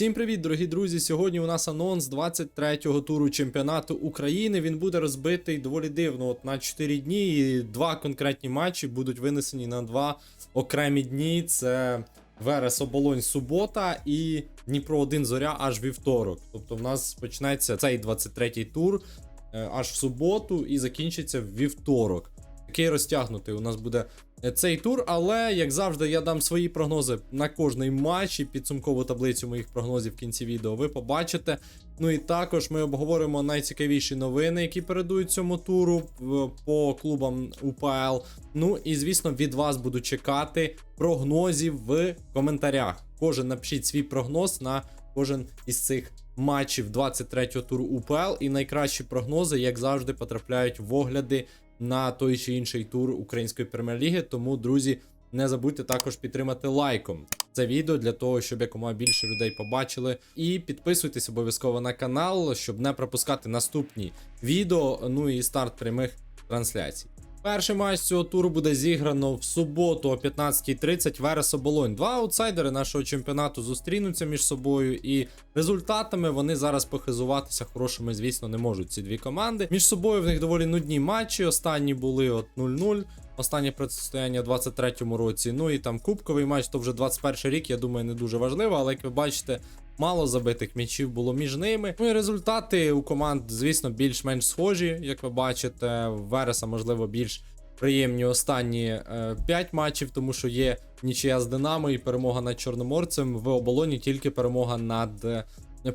Всім привіт, дорогі друзі! Сьогодні у нас анонс 23-го туру чемпіонату України. Він буде розбитий доволі дивно. От на 4 дні і два конкретні матчі будуть винесені на два окремі дні. Це Верес Оболонь субота і Дніпро 1 зоря аж вівторок. Тобто в нас почнеться цей 23-й тур е, аж в суботу і закінчиться в вівторок. Такий розтягнутий у нас буде цей тур, але як завжди, я дам свої прогнози на кожний матч і підсумкову таблицю моїх прогнозів в кінці відео ви побачите. Ну і також ми обговоримо найцікавіші новини, які передують цьому туру по клубам УПЛ. Ну і звісно, від вас буду чекати прогнозів в коментарях. Кожен напишіть свій прогноз на кожен із цих матчів 23-го туру УПЛ. І найкращі прогнози, як завжди, потрапляють в огляди на той чи інший тур української прем'єр-ліги. Тому, друзі, не забудьте також підтримати лайком це відео для того, щоб якомога більше людей побачили. І підписуйтесь обов'язково на канал, щоб не пропускати наступні відео. Ну і старт прямих трансляцій. Перший матч цього туру буде зіграно в суботу о 15.30 Верес Оболонь. Два аутсайдери нашого чемпіонату зустрінуться між собою, і результатами вони зараз похизуватися хорошими, звісно, не можуть ці дві команди. Між собою в них доволі нудні матчі. Останні були от 0-0. Останнє протистояння в 23-му році. Ну і там кубковий матч, то вже 21 рік, я думаю, не дуже важливо, але як ви бачите, мало забитих м'ячів було між ними. Ну і результати у команд, звісно, більш-менш схожі, як ви бачите. Вереса, можливо, більш приємні останні е, 5 матчів, тому що є нічия з Динамо і перемога над Чорноморцем. В оболоні тільки перемога над. е,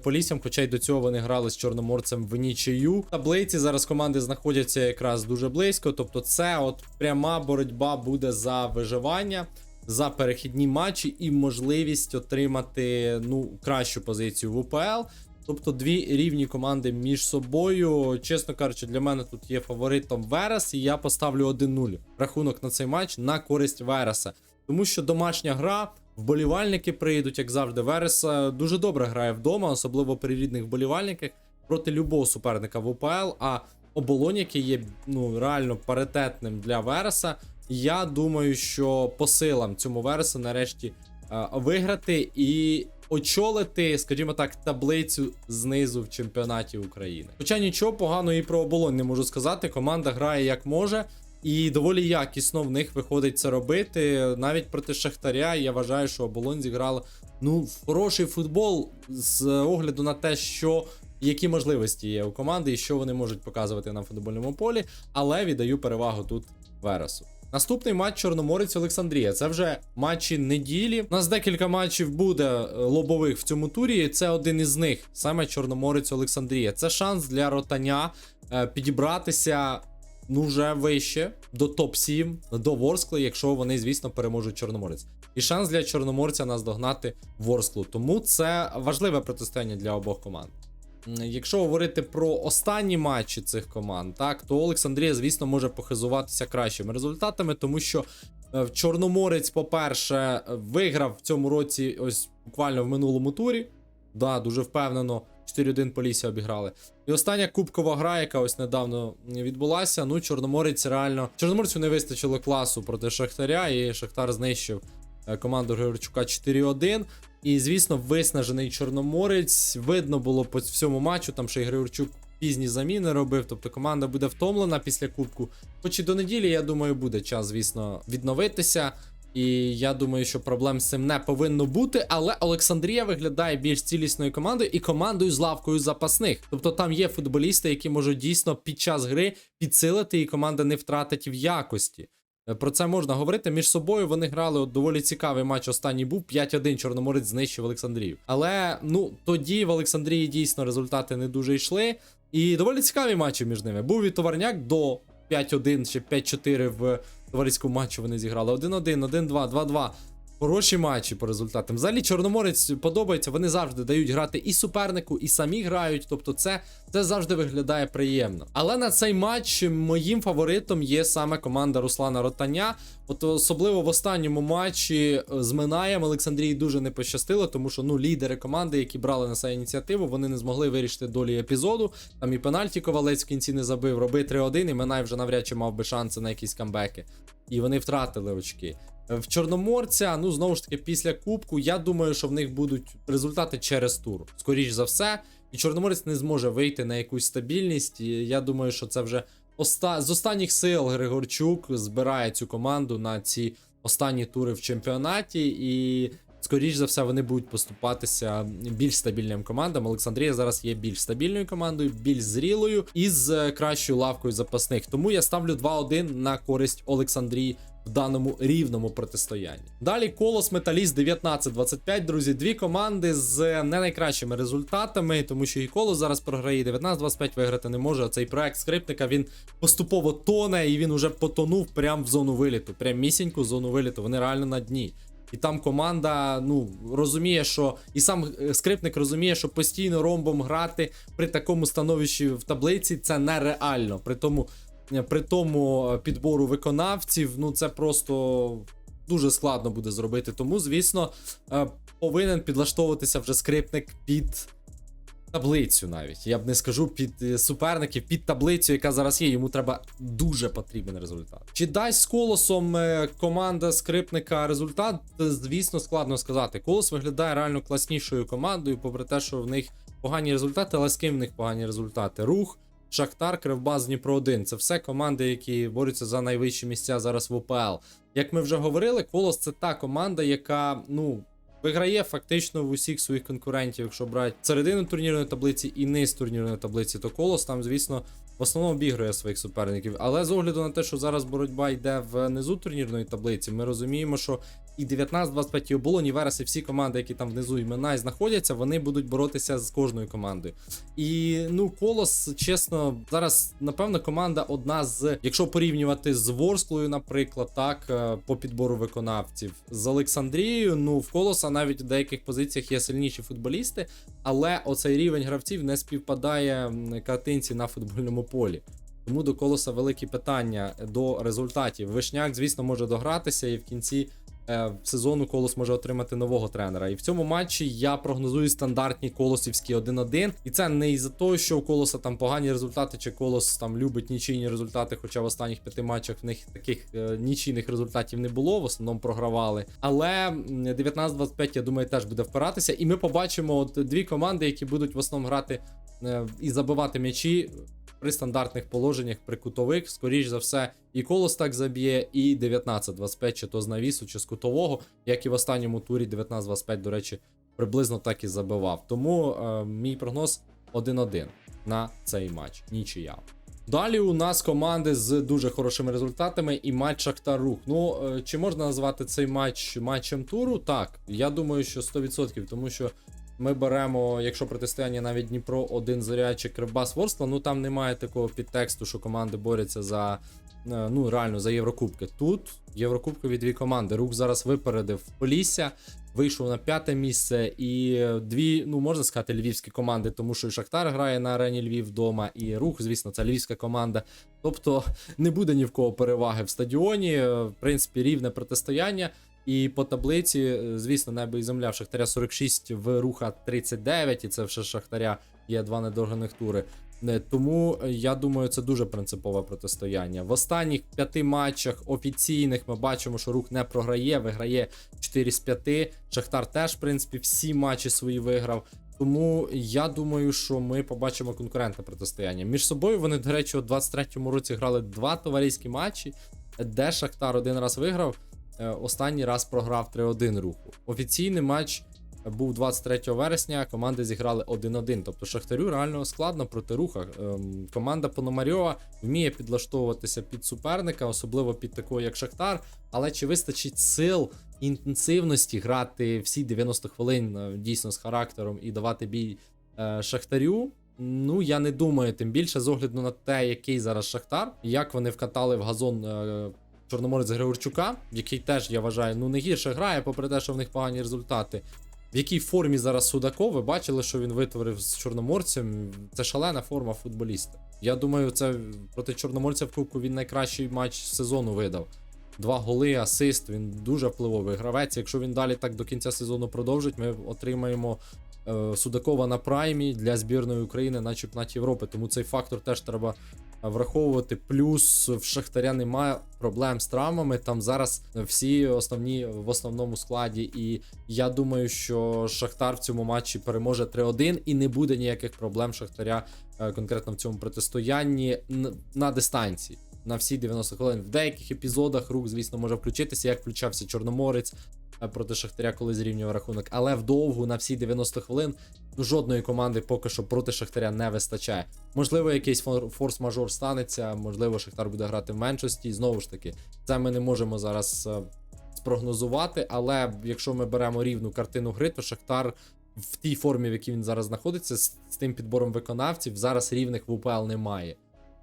Поліссям, хоча й до цього вони грали з Чорноморцем в нічию. Таблиці зараз команди знаходяться якраз дуже близько. Тобто, це от пряма боротьба буде за виживання, за перехідні матчі і можливість отримати ну кращу позицію в УПЛ. Тобто дві рівні команди між собою. Чесно кажучи, для мене тут є фаворитом Верес, і я поставлю 1-0 рахунок на цей матч на користь Вереса. Тому що домашня гра, вболівальники прийдуть, як завжди. Верес е, дуже добре грає вдома, особливо при рідних вболівальниках проти любого суперника в УПЛ. А оболонь, який є ну реально паритетним для Вереса. Я думаю, що по силам цьому Вересу нарешті е, виграти і очолити, скажімо так, таблицю знизу в чемпіонаті України. Хоча нічого поганого і про оболонь не можу сказати. Команда грає як може. І доволі якісно в них виходить це робити. Навіть проти Шахтаря я вважаю, що оболонь зіграла ну хороший футбол з огляду на те, що які можливості є у команди і що вони можуть показувати на футбольному полі, але віддаю перевагу тут Вересу. Наступний матч Чорноморець Олександрія. Це вже матчі неділі. У нас декілька матчів буде е, лобових в цьому турі. Це один із них, саме Чорноморець Олександрія. Це шанс для ротаня е, підібратися ну вже вище до топ-7, до Ворскли, якщо вони, звісно, переможуть Чорноморець. І шанс для Чорноморця наздогнати Ворсклу. Тому це важливе протистояння для обох команд. Якщо говорити про останні матчі цих команд, так то Олександрія, звісно, може похизуватися кращими результатами, тому що е, Чорноморець, по-перше, виграв в цьому році, ось буквально в минулому турі. Да, дуже впевнено. 4-1 Полісся обіграли. І остання кубкова гра, яка ось недавно відбулася. Ну, Чорноморець реально. Чорноморцю не вистачило класу проти Шахтаря, і Шахтар знищив е, команду Григорчука 4-1. І, звісно, виснажений Чорноморець. Видно було по всьому матчу, там ще Григорчук пізні заміни робив. Тобто команда буде втомлена після кубку. Хоч і до неділі, я думаю, буде час, звісно, відновитися. І я думаю, що проблем з цим не повинно бути. Але Олександрія виглядає більш цілісною командою і командою з лавкою запасних. Тобто там є футболісти, які можуть дійсно під час гри підсилити, і команда не втратить в якості. Е, Про це можна говорити. Між собою вони грали от доволі цікавий матч. Останній був 5-1 Чорноморець знищив Олександрію. Але ну тоді в Олександрії дійсно результати не дуже йшли. І доволі цікаві матчі між ними. Був і товарняк до 5-1 чи 5-4 в товариському матчі вони зіграли 1-1, 1-2, 2-2. Хороші матчі по результатам. Взагалі, Чорноморець подобається, вони завжди дають грати і супернику, і самі грають. Тобто, це, це завжди виглядає приємно. Але на цей матч моїм фаворитом є саме команда Руслана Ротаня. От особливо в останньому матчі з Минаєм Олександрії дуже не пощастило, тому що ну лідери команди, які брали на себе ініціативу, вони не змогли вирішити долі епізоду. Там і пенальті Ковалець в кінці не забив, роби 3-1, і Минай вже навряд чи мав би шанси на якісь камбеки. І вони втратили очки. В Чорноморця, ну знову ж таки, після Кубку, я думаю, що в них будуть результати через тур. Скоріш за все. І Чорноморець не зможе вийти на якусь стабільність. І я думаю, що це вже оста... з останніх сил Григорчук збирає цю команду на ці останні тури в чемпіонаті. І скоріш за все вони будуть поступатися більш стабільним командам. Олександрія зараз є більш стабільною командою, більш зрілою і з е, кращою лавкою запасних. Тому я ставлю 2-1 на користь Олександрії в даному рівному протистоянні. Далі колос Металіст 19-25, друзі. Дві команди з не найкращими результатами, тому що і колос зараз програє 19-25 виграти не може. А цей проект скрипника він поступово тоне і він уже потонув прямо в зону виліту. Прям місіньку зону виліту. Вони реально на дні. І там команда ну розуміє, що і сам е, скрипник розуміє, що постійно ромбом грати при такому становищі в таблиці це нереально. При тому, при тому е, підбору виконавців, ну це просто дуже складно буде зробити. Тому, звісно, е, повинен підлаштовуватися вже скрипник під. Таблицю навіть я б не скажу під е, суперників, під таблицю, яка зараз є. Йому треба дуже потрібен результат. Чи дасть з колосом команда скрипника результат? Звісно, складно сказати. Колос виглядає реально класнішою командою, попри те, що в них погані результати, але з ким в них погані результати? Рух, Шахтар, Кривбас, Дніпро 1 Це все команди, які борються за найвищі місця зараз в ОПЛ. Як ми вже говорили, Колос це та команда, яка ну. Виграє фактично в усіх своїх конкурентів, якщо брати середину турнірної таблиці і низ турнірної таблиці, то колос там, звісно, в основному обігрує своїх суперників. Але з огляду на те, що зараз боротьба йде в низу турнірної таблиці, ми розуміємо, що і 19-25 і оболоні Верес, всі команди, які там внизу імена і знаходяться, вони будуть боротися з кожною командою. І ну, колос, чесно, зараз, напевно, команда одна з, якщо порівнювати з Ворсклою, наприклад, так, е, по підбору виконавців, з Олександрією, ну, в колоса навіть в деяких позиціях є сильніші футболісти, але оцей рівень гравців не співпадає картинці на футбольному полі. Тому до колоса великі питання до результатів. Вишняк, звісно, може догратися, і в кінці е, сезону колос може отримати нового тренера. І в цьому матчі я прогнозую стандартні колосівські 1-1. І це не із-за того, що у колоса там погані результати, чи колос там любить нічийні результати, хоча в останніх п'яти матчах в них таких е, нічийних результатів не було, в основному програвали. Але м, 19-25, я думаю, теж буде впиратися. І ми побачимо от дві команди, які будуть в основному грати е, і забивати м'ячі при стандартних положеннях при кутових, скоріш за все, і колос так заб'є, і 19-25, чи то з навісу, чи з кутового, як і в останньому турі 19-25, до речі, приблизно так і забивав. Тому е, мій прогноз 1-1 на цей матч. Нічия. Далі у нас команди з дуже хорошими результатами і матч Шахтар Рух. Ну, е, чи можна назвати цей матч матчем туру? Так, я думаю, що 100%, тому що ми беремо, якщо протистояння навіть Дніпро, один заряд чи Кривбас Ворскла, ну там немає такого підтексту, що команди борються за е, ну реально за Єврокубки. Тут Єврокубкові дві команди. Рух зараз випередив Полісся, вийшов на п'яте місце, і дві, ну можна сказати, львівські команди, тому що і Шахтар грає на арені Львів вдома, і рух, звісно, це львівська команда. Тобто не буде ні в кого переваги в стадіоні. е, В принципі, рівне протистояння. І по таблиці, е, звісно, небо і земля в Шахтаря 46, в руха 39, і це вже Шахтаря є два недорганих тури. Е, Тому е, я думаю, це дуже принципове протистояння. В останніх п'яти матчах офіційних ми бачимо, що рух не програє, виграє 4 з 5. Шахтар теж, в принципі, всі матчі свої виграв. Тому я думаю, що ми побачимо конкурентне протистояння. Між собою вони, до речі, у 23-му році грали два товариські матчі, де Шахтар один раз виграв, останній раз програв 3-1 руху. Офіційний матч був 23 вересня. Команди зіграли 1-1. Тобто Шахтарю реально складно проти руха. Ем, Команда Пономарьова вміє підлаштовуватися під суперника, особливо під такого, як Шахтар. Але чи вистачить сил інтенсивності грати всі 90 хвилин е, дійсно з характером і давати бій е, Шахтарю? Ну, я не думаю, тим більше з огляду на те, який зараз Шахтар, як вони вкатали в газон е, Чорноморець Григорчука, який теж, я вважаю, ну не гірше грає, попри те, що в них погані результати. В якій формі зараз Судаков, ви бачили, що він витворив з чорноморцем. Це шалена форма футболіста. Я думаю, це проти чорноморця в Кубку він найкращий матч сезону видав. Два голи, асист. Він дуже впливовий гравець. Якщо він далі так до кінця сезону продовжить, ми отримаємо е, Судакова на праймі для збірної України на чемпіонаті Європи. Тому цей фактор теж треба враховувати. Плюс в Шахтаря немає проблем з травмами. Там зараз всі основні в основному складі. І я думаю, що Шахтар в цьому матчі переможе 3-1 і не буде ніяких проблем Шахтаря е, конкретно в цьому протистоянні на дистанції. На всі 90 хвилин. В деяких епізодах рух, звісно, може включитися, як включався Чорноморець е, проти Шахтаря, коли зрівнював рахунок. Але вдовгу на всі 90 хвилин ну, жодної команди поки що проти Шахтаря не вистачає. Можливо, якийсь форс-мажор станеться, можливо, Шахтар буде грати в меншості. Знову ж таки, це ми не можемо зараз е, спрогнозувати. Але якщо ми беремо рівну картину гри, то Шахтар в тій формі, в якій він зараз знаходиться, з, з тим підбором виконавців, зараз рівних в УПЛ немає.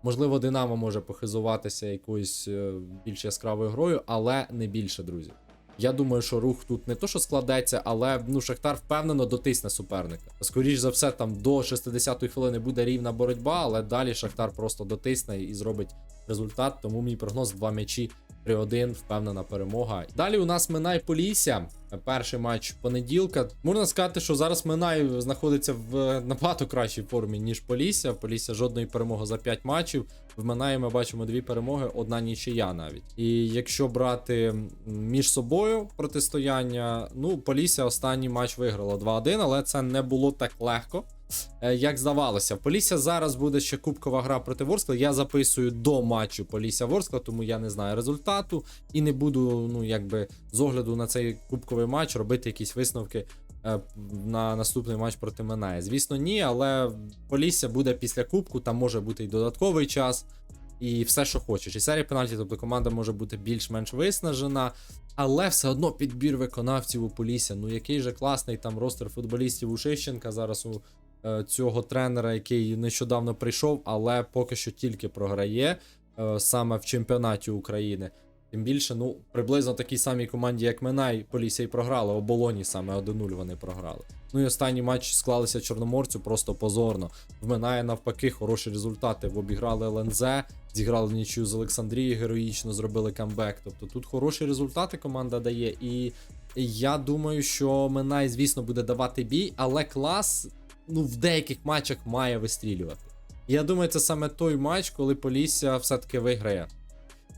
Можливо, Динамо може похизуватися якоюсь е, більш яскравою грою, але не більше, друзі. Я думаю, що рух тут не то, що складеться, але ну Шахтар впевнено дотисне суперника. Скоріше за все, там до 60-ї хвилини буде рівна боротьба, але далі Шахтар просто дотисне і зробить результат. Тому мій прогноз два м'ячі 3-1, впевнена перемога. Далі у нас Минай Полісся. Перший матч понеділка. Можна сказати, що зараз Минай знаходиться в набагато кращій формі, ніж Полісся. Полісся жодної перемоги за 5 матчів. В Минаї ми бачимо дві перемоги, одна нічия навіть. І якщо брати між собою протистояння, ну Полісся останній матч виграла 2-1, але це не було так легко. Е, Як здавалося, Полісся зараз буде ще кубкова гра проти Ворскла. Я записую до матчу Полісся Ворскла, тому я не знаю результату і не буду, ну якби з огляду на цей кубковий матч робити якісь висновки е, на наступний матч проти Минає. Звісно, ні, але Полісся буде після кубку, там може бути і додатковий час, і все, що хочеш. І серія пенальті, тобто команда може бути більш-менш виснажена. Але все одно підбір виконавців у Полісся. Ну який же класний там ростер футболістів у Шищенка зараз у цього тренера, який нещодавно прийшов, але поки що тільки програє е, саме в чемпіонаті України. Тим більше, ну, приблизно такій самій команді, як Минай, Полісся і програли. Оболоні саме 1-0 вони програли. Ну і останній матч склалися Чорноморцю просто позорно. В Минає навпаки хороші результати. Обіграли ЛНЗ, зіграли нічию з Олександрією, героїчно зробили камбек. Тобто тут хороші результати команда дає. І я думаю, що Минай, звісно, буде давати бій, але клас ну, в деяких матчах має вистрілювати. Я думаю, це саме той матч, коли Полісся все-таки виграє.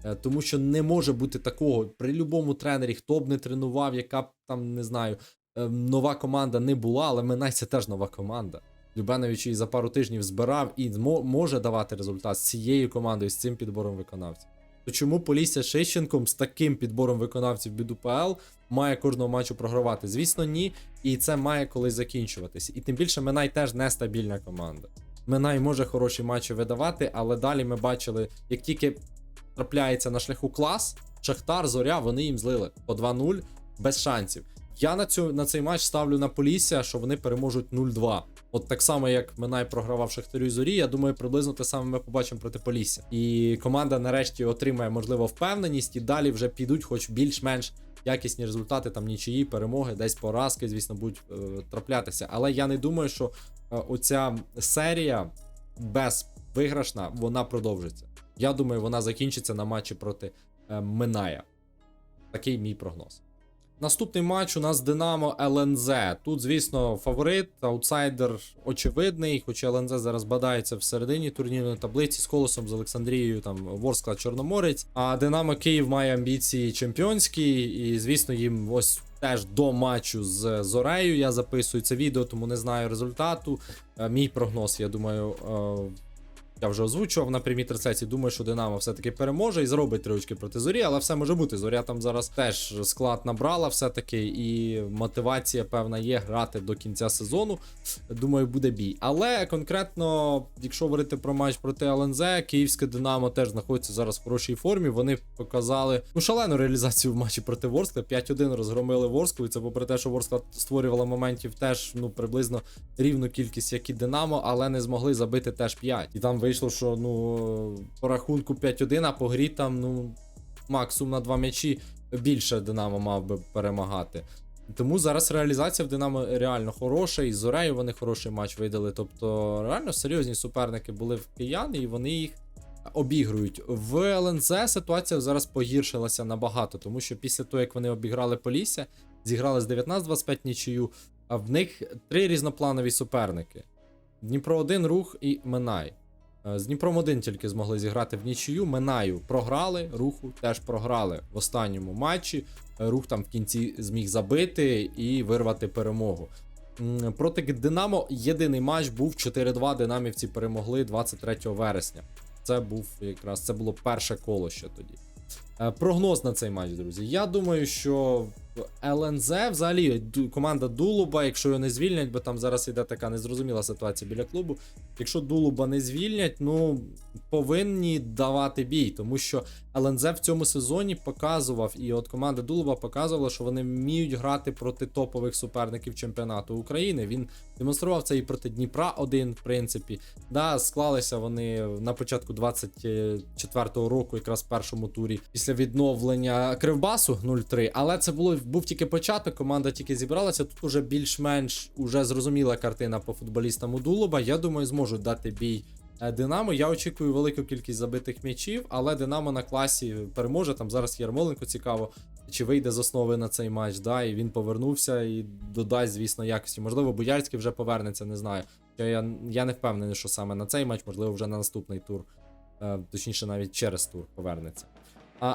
Е, Тому що не може бути такого при будь-якому тренері, хто б не тренував, яка б там не знаю, е, нова команда не була, але Минай це теж нова команда. Любенович її за пару тижнів збирав і може давати результат з цією командою, з цим підбором виконавців. То чому Полісся Шищенком з таким підбором виконавців від УПЛ має кожного матчу програвати? Звісно, ні. І це має колись закінчуватися. І тим більше Минай теж нестабільна команда. Минай може хороші матчі видавати, але далі ми бачили, як тільки трапляється на шляху клас, Шахтар, Зоря, вони їм злили по 2-0 без шансів. Я на цю на цей матч ставлю на Полісся, що вони переможуть 0-2. От так само, як Минай програвав Шахтарю і Зорі, я думаю, приблизно те саме ми побачимо проти Полісся. І команда нарешті отримає, можливо, впевненість, і далі вже підуть, хоч більш-менш якісні результати, там нічиї, перемоги, десь поразки, звісно, будуть е, траплятися. Але я не думаю, що е, оця серія безвиграшна, вона продовжиться. Я думаю, вона закінчиться на матчі проти е, Миная. Такий мій прогноз. Наступний матч у нас Динамо ЛНЗ. Тут, звісно, фаворит, аутсайдер очевидний, хоча ЛНЗ зараз бадається всередині турнірної таблиці з колосом з Олександрією, там Ворскла Чорноморець. А Динамо Київ має амбіції чемпіонські, і, звісно, їм ось теж до матчу з Зорею я записую це відео, тому не знаю результату. Е, Мій прогноз, я думаю, е, я вже озвучував на прямій трансляції. Думаю, що Динамо все-таки переможе і зробить три очки проти зорі, але все може бути. Зоря там зараз теж склад набрала все-таки, і мотивація, певна, є грати до кінця сезону. Думаю, буде бій. Але конкретно, якщо говорити про матч проти ЛНЗ, київське Динамо теж знаходиться зараз в хорошій формі. Вони показали ну, шалену реалізацію в матчі проти Ворскла. 5-1 розгромили Ворсклу. І це попри те, що Ворскла створювала моментів теж ну приблизно рівну кількість, як і Динамо, але не змогли забити теж 5. І там вийшло, що ну по рахунку 5-1, а по грі там ну максимум на два м'ячі більше Динамо мав би перемагати. Тому зараз реалізація в Динамо реально хороша, і Зорею вони хороший матч видали. Тобто, реально серйозні суперники були в киян, і вони їх обігрують. В ЛНЗ ситуація зараз погіршилася набагато, тому що після того, як вони обіграли Полісся, зіграли з 19-25 нічию, а в них три різнопланові суперники: Дніпро 1 рух і Минай. Е, З Дніпром 1 тільки змогли зіграти в нічию. Минаю програли, руху теж програли в останньому матчі. Е, Рух там в кінці зміг забити і вирвати перемогу. Проти Динамо єдиний матч був 4-2. Динамівці перемогли 23 вересня. Це був якраз це було перше коло ще тоді. Е, Прогноз на цей матч, друзі. Я думаю, що ЛНЗ взагалі команда Дулуба, якщо його не звільнять, бо там зараз іде така незрозуміла ситуація біля клубу. Якщо Дулуба не звільнять, ну повинні давати бій, тому що ЛНЗ в цьому сезоні показував, і от команда Дулуба показувала, що вони вміють грати проти топових суперників чемпіонату України. Він демонстрував це і проти Дніпра один, в принципі. Да, склалися вони на початку 24-го року, якраз в першому турі, відновлення Кривбасу 0-3. Але це було був тільки початок. Команда тільки зібралася. Тут уже більш-менш уже зрозуміла картина по футболістам у Дулуба. Я думаю, зможуть дати бій. е, Динамо, я очікую велику кількість забитих м'ячів, але Динамо на класі переможе. Там зараз Ярмоленко цікаво, чи вийде з основи на цей матч. Да, і він повернувся і додасть, звісно, якості. Можливо, Боярський вже повернеться, не знаю. Я, я, я не впевнений, що саме на цей матч, можливо, вже на наступний тур, е, точніше, навіть через тур повернеться.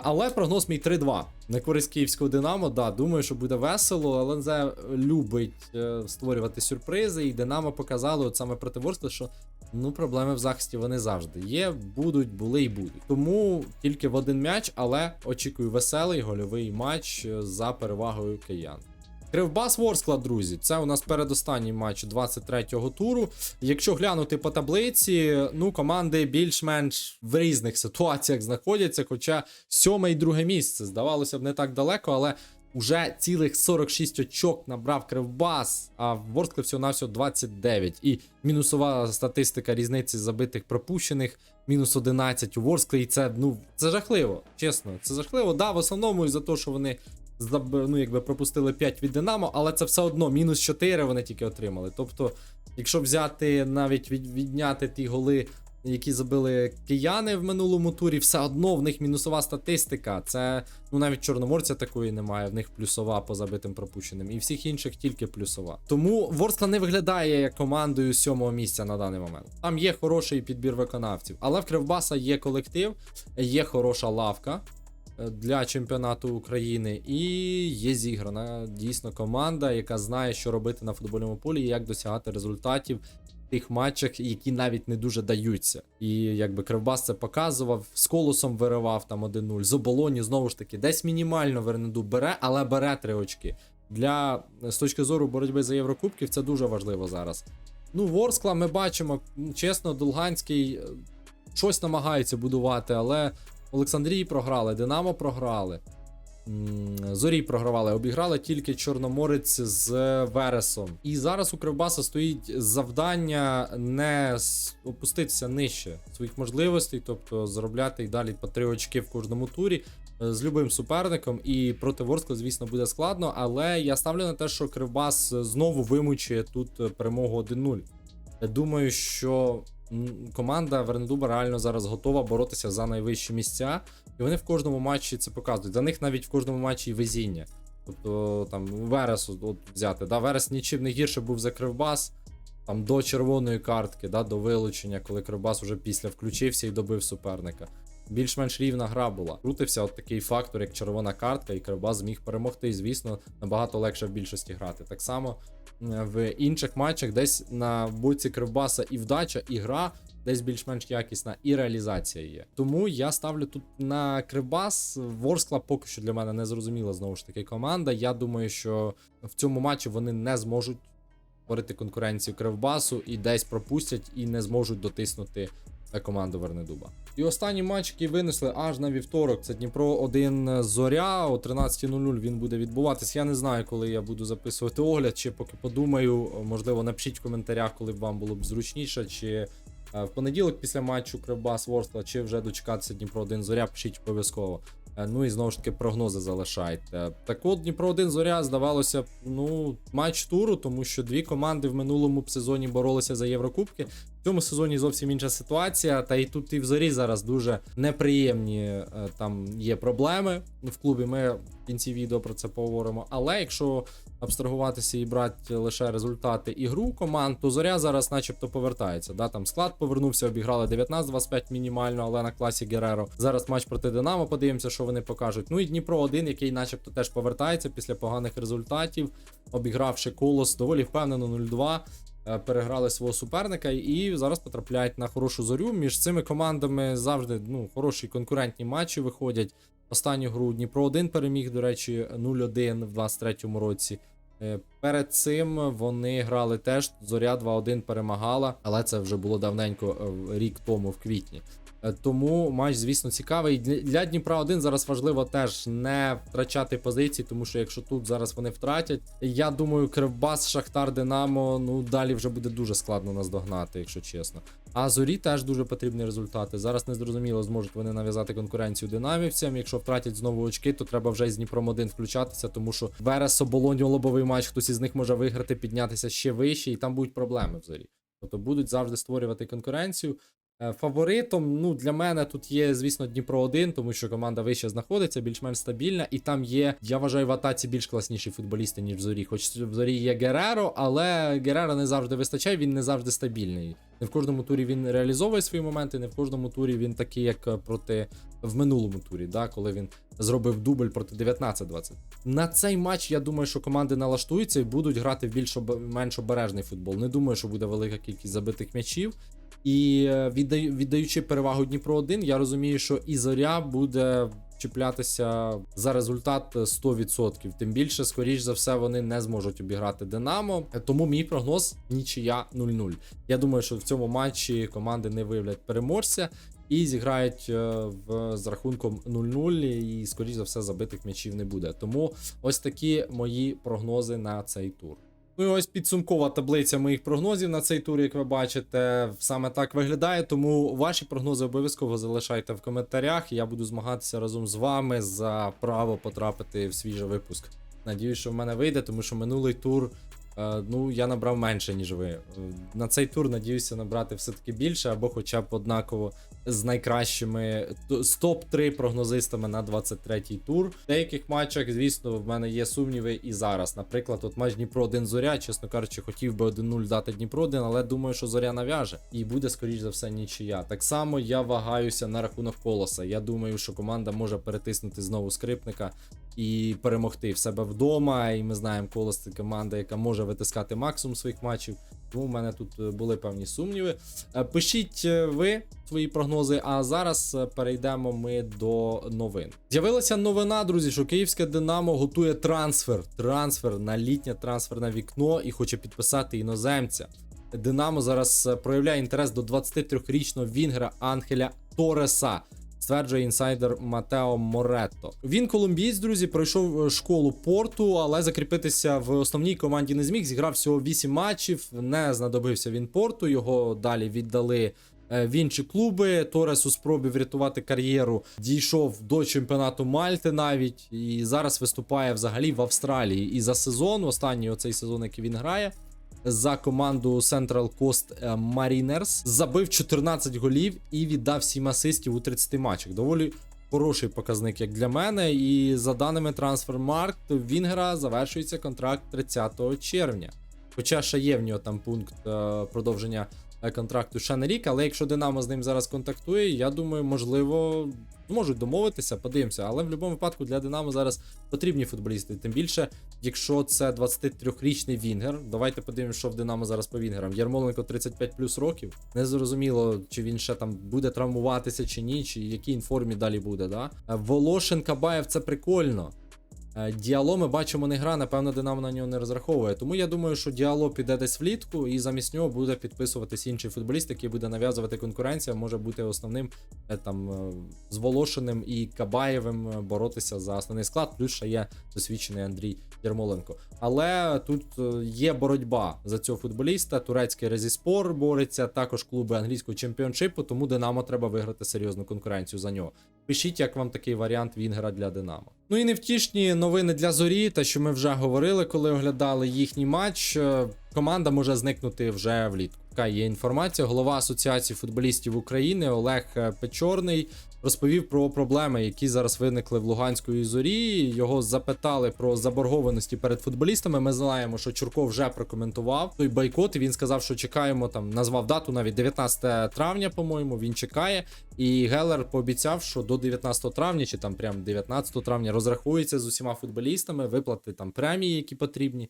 Але прогноз мій 3-2. На користь київського Динамо, да, думаю, що буде весело. Лензе любить е, створювати сюрпризи, і Динамо показало от саме проти Ворскла, що ну, проблеми в захисті вони завжди є, будуть, були і будуть. Тому тільки в один м'яч, але очікую веселий гольовий матч е, за перевагою киян. Кривбас Ворскла, друзі, це у нас передостанній матч 23-го туру. Якщо глянути по таблиці, ну команди більш-менш в різних ситуаціях знаходяться. Хоча сьоме і друге місце здавалося б не так далеко, але уже цілих 46 очок набрав Кривбас, а в Ворсклі всього на всього 29. І мінусова статистика різниці забитих пропущених. Мінус 11 у Ворсклі, і це ну це жахливо. Чесно, це жахливо. Да, в основному і за те, що вони ну, якби пропустили 5 від Динамо, але це все одно мінус 4 вони тільки отримали. Тобто, якщо взяти навіть від, відняти ті голи, які забили кияни в минулому турі, все одно в них мінусова статистика. Це ну навіть чорноморця такої немає, в них плюсова по забитим пропущеним, і всіх інших тільки плюсова. Тому Ворскла не виглядає як командою сьомого місця на даний момент. Там є хороший підбір виконавців, але в Кривбаса є колектив, є хороша лавка для чемпіонату України, і є зіграна дійсно команда, яка знає, що робити на футбольному полі і як досягати результатів в тих матчах, які навіть не дуже даються. І якби Кривбас це показував, з колосом виривав там 1-0, з оболоні знову ж таки, десь мінімально Вернеду бере, але бере три очки. Для з точки зору боротьби за Єврокубків це дуже важливо зараз. Ну, Ворскла ми бачимо, чесно, Долганський е, щось намагається будувати, але Олександрії програли, Динамо програли. Зорі програвали, обіграли тільки Чорноморець з Вересом. І зараз у Кривбаса стоїть завдання не опуститися нижче своїх можливостей, тобто заробляти і далі по три очки в кожному турі е, з любим суперником. І проти Ворскла, звісно, буде складно, але я ставлю на те, що Кривбас знову вимучує тут перемогу 1-0. Я думаю, що команда Вернедуба реально зараз готова боротися за найвищі місця. І вони в кожному матчі це показують. За них навіть в кожному матчі везіння. Тобто там Верес от взяти. Да, Верес нічим не гірше був за Кривбас. Там до червоної картки, да, до вилучення, коли Кривбас вже після включився і добив суперника. Більш-менш рівна гра була. Крутився от такий фактор, як червона картка, і Кривбас зміг перемогти. І, звісно, набагато легше в більшості грати. Так само в інших матчах десь на боці Кривбаса і вдача, і гра, десь більш-менш якісна, і реалізація є. Тому я ставлю тут на Кривбас. Ворскла поки що для мене не зрозуміла знову ж таки команда. Я думаю, що в цьому матчі вони не зможуть створити конкуренцію Кривбасу і десь пропустять і не зможуть дотиснути е, команду Вернедуба. І останній матч, який винесли аж на вівторок, це Дніпро 1 Зоря. О 13.00 він буде відбуватись. Я не знаю, коли я буду записувати огляд, чи поки подумаю. Можливо, напишіть в коментарях, коли б вам було б зручніше, чи е, в понеділок після матчу Кривбас Ворскла, чи вже дочекатися Дніпро 1 Зоря, пишіть обов'язково. Е, Ну і знову ж таки прогнози залишайте. Так от Дніпро 1 Зоря здавалося ну, матч туру, тому що дві команди в минулому б сезоні боролися за Єврокубки. В цьому сезоні зовсім інша ситуація, та і тут і в зорі зараз дуже неприємні е, там є проблеми в клубі. Ми в кінці відео про це поговоримо. Але якщо абстрагуватися і брати лише результати ігру команд, то зоря зараз, начебто, повертається. Да? Там склад повернувся, обіграли 19-25 мінімально, але на класі Гереро. Зараз матч проти Динамо. Подивимося, що вони покажуть. Ну і Дніпро 1 який, начебто, теж повертається після поганих результатів, обігравши колос доволі впевнено 0-2. Е, Переграли свого суперника і зараз потрапляють на хорошу зорю. Між цими командами завжди ну, хороші конкурентні матчі виходять. Останню гру Дніпро 1 переміг, до речі, 0-1 в 23-му році. Перед цим вони грали теж. Зоря 2-1 перемагала, але це вже було давненько е, рік тому, в квітні. Е, Тому матч, звісно, цікавий. Для- Дніпра 1 зараз важливо теж не втрачати позиції, тому що якщо тут зараз вони втратять, я думаю, Кривбас, Шахтар, Динамо, ну далі вже буде дуже складно наздогнати, якщо чесно. А зорі теж дуже потрібні результати. Зараз не зрозуміло, зможуть вони нав'язати конкуренцію динамівцям. Якщо втратять знову очки, то треба вже з Дніпром 1 включатися, тому що Верес, Оболонь, лобовий матч, хтось із них може виграти, піднятися ще вище, і там будуть проблеми в зорі. Тобто будуть завжди створювати конкуренцію. Е, Фаворитом, ну для мене тут є, звісно, Дніпро 1, тому що команда вище знаходиться, більш-менш стабільна, і там є, я вважаю, в атаці більш класніші футболісти, ніж в зорі. Хоч в зорі є Гереро, але Гереро не завжди вистачає, він не завжди стабільний. Не в кожному турі він реалізовує свої моменти, не в кожному турі він такий, як е, проти в минулому турі, да, коли він зробив дубль проти 19-20. На цей матч я думаю, що команди налаштуються і будуть грати більш об... менш обережний футбол. Не думаю, що буде велика кількість забитих м'ячів. І е, віддаю, віддаючи перевагу Дніпро 1, я розумію, що і зоря буде чіплятися за результат 100%. Тим більше, скоріш за все, вони не зможуть обіграти Динамо. Тому мій прогноз нічия 0-0. Я думаю, що в цьому матчі команди не виявлять переможця. І зіграють е, в з рахунком 0-0, і, скоріш за все, забитих м'ячів не буде. Тому ось такі мої прогнози на цей тур. Ну і ось підсумкова таблиця моїх прогнозів на цей тур, як ви бачите, саме так виглядає. Тому ваші прогнози обов'язково залишайте в коментарях. Я буду змагатися разом з вами за право потрапити в свіжий випуск. Надіюсь, що в мене вийде, тому що минулий тур. Е, Ну, я набрав менше, ніж ви. Е, На цей тур надіюся набрати все-таки більше, або хоча б однаково з найкращими з топ-3 прогнозистами на 23-й тур. В деяких матчах, звісно, в мене є сумніви і зараз. Наприклад, от матч Дніпро 1 Зоря, чесно кажучи, хотів би 1-0 дати Дніпро 1, але думаю, що Зоря нав'яже і буде, скоріш за все, нічия. Так само я вагаюся на рахунок колоса. Я думаю, що команда може перетиснути знову скрипника і перемогти в себе вдома. І ми знаємо, колос це команда, яка може витискати максимум своїх матчів. Тому в мене тут е, були певні сумніви. Е, Пишіть е, ви свої прогнози, а зараз перейдемо ми до новин. З'явилася новина, друзі, що київське Динамо готує трансфер. Трансфер на літнє трансферне вікно і хоче підписати іноземця. Динамо зараз проявляє інтерес до 23-річного вінгера Ангеля Тореса. Стверджує інсайдер Матео Моретто. Він колумбієць, друзі, пройшов е, школу порту, але закріпитися в основній команді не зміг. Зіграв всього 8 матчів. Не знадобився він порту. Його далі віддали е, в інші клуби. Торес у спробі врятувати кар'єру дійшов до чемпіонату Мальти навіть і зараз виступає взагалі в Австралії. І за сезон, останній оцей сезон, який він грає. За команду Central Coast е, Mariners забив 14 голів і віддав 7 асистів у 30 матчах. Доволі хороший показник, як для мене. І за даними Transfermarkt, Вінгера завершується контракт 30 червня. Хоча ще є в нього там пункт е, продовження е, контракту ще на рік, але якщо Динамо з ним зараз контактує, я думаю, можливо, зможуть домовитися, подивимося. Але в будь-якому випадку для Динамо зараз потрібні футболісти. Тим більше, якщо це 23-річний Вінгер, давайте подивимося, що в Динамо зараз по Вінгерам. Ярмоленко 35 плюс років. Не зрозуміло, чи він ще там буде травмуватися чи ні, чи якій інформі далі буде. Да? Волошин Кабаєв це прикольно. Е, Діало ми бачимо не гра, напевно, Динамо на нього не розраховує. Тому я думаю, що Діало піде десь влітку, і замість нього буде підписуватись інший футболіст, який буде нав'язувати конкуренцію, може бути основним е, там е, з Волошиним і Кабаєвим боротися за основний склад. Плюс ще є досвідчений Андрій Ярмоленко. Але тут є боротьба за цього футболіста. Турецький Резіспор бореться, також клуби англійського чемпіоншипу, тому Динамо треба виграти серйозну конкуренцію за нього. Пишіть, як вам такий варіант Вінгера для Динамо. Ну і невтішні новини для зорі, те, що ми вже говорили, коли оглядали їхній матч. Е, Команда може зникнути вже влітку. Така є інформація. Голова Асоціації футболістів України Олег е, Печорний розповів про проблеми, які зараз виникли в Луганської зорі. Його запитали про заборгованості перед футболістами. Ми знаємо, що Чурко вже прокоментував той бойкот. І він сказав, що чекаємо там, назвав дату навіть 19 травня, по-моєму. Він чекає. І Гелер пообіцяв, що до 19 травня, чи там прям 19 травня, розрахується з усіма футболістами, виплати там премії, які потрібні,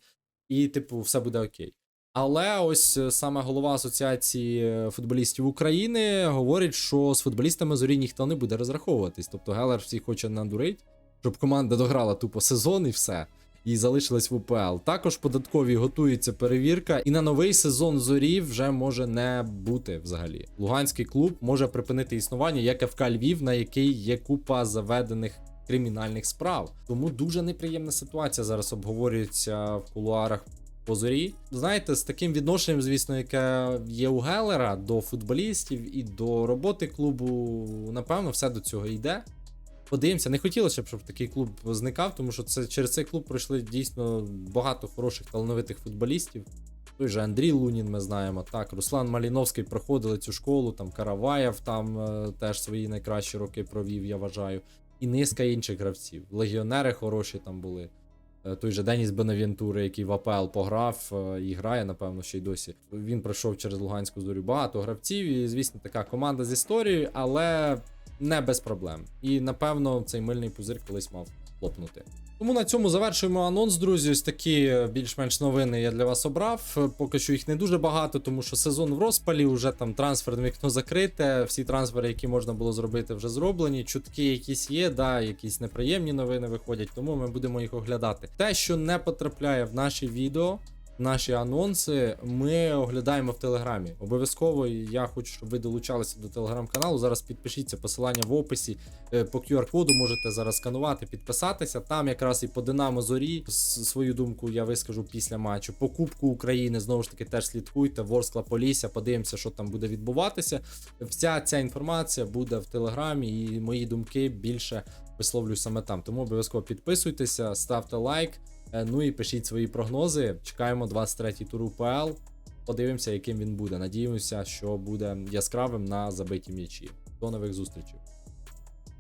і, типу, все буде окей. Але ось е, саме голова Асоціації е, футболістів України говорить, що з футболістами зорі ніхто не буде розраховуватись. Тобто Гелер всіх хоче надурить, щоб команда дограла тупо сезон і все. І залишилась в УПЛ. Також податкові готується перевірка, і на новий сезон зорі вже може не бути взагалі. Луганський клуб може припинити існування, як ФК Львів, на який є купа заведених кримінальних справ. Тому дуже неприємна ситуація зараз обговорюється в кулуарах по зорі. Знаєте, з таким відношенням, звісно, яке є у Гелера до футболістів і до роботи клубу, напевно, все до цього йде. Подивимося, не хотілося б, щоб такий клуб зникав, тому що це через цей клуб пройшли дійсно багато хороших талановитих футболістів. Той же Андрій Лунін, ми знаємо. Так, Руслан Маліновський проходили цю школу, там Караваєв там е, теж свої найкращі роки провів, я вважаю. І низка інших гравців. Легіонери хороші там були. Е, Той же Деніс Бенавентури, який в АПЛ пограв е, і грає, напевно, ще й досі. Він пройшов через Луганську зорю багато гравців. І, звісно, така команда з історією, але не без проблем. І напевно цей мильний пузир колись мав лопнути. Тому на цьому завершуємо анонс, друзі. Ось такі е, більш-менш новини я для вас обрав. Е, Поки що їх не дуже багато, тому що сезон в розпалі, вже там трансферне вікно закрите. Всі трансфери, які можна було зробити, вже зроблені. Чутки якісь є, да, якісь неприємні новини виходять, тому ми будемо їх оглядати. Те, що не потрапляє в наші відео. Наші анонси ми оглядаємо в Телеграмі. Обов'язково я хочу, щоб ви долучалися до телеграм-каналу. Зараз підпишіться посилання в описі. Е, По QR-коду можете зараз сканувати, підписатися. Там якраз і по Динамо Зорі свою думку я вискажу після матчу. По Кубку України знову ж таки теж слідкуйте. Ворскла Полісся, подивимося, що там буде відбуватися. Вся ця інформація буде в Телеграмі, і мої думки більше висловлюю саме там. Тому обов'язково підписуйтеся, ставте лайк. Е, Ну і пишіть свої прогнози. Чекаємо 23-й тур УПЛ. Подивимося, яким він буде. Надіємося, що буде яскравим на забиті м'ячі. До нових зустрічей.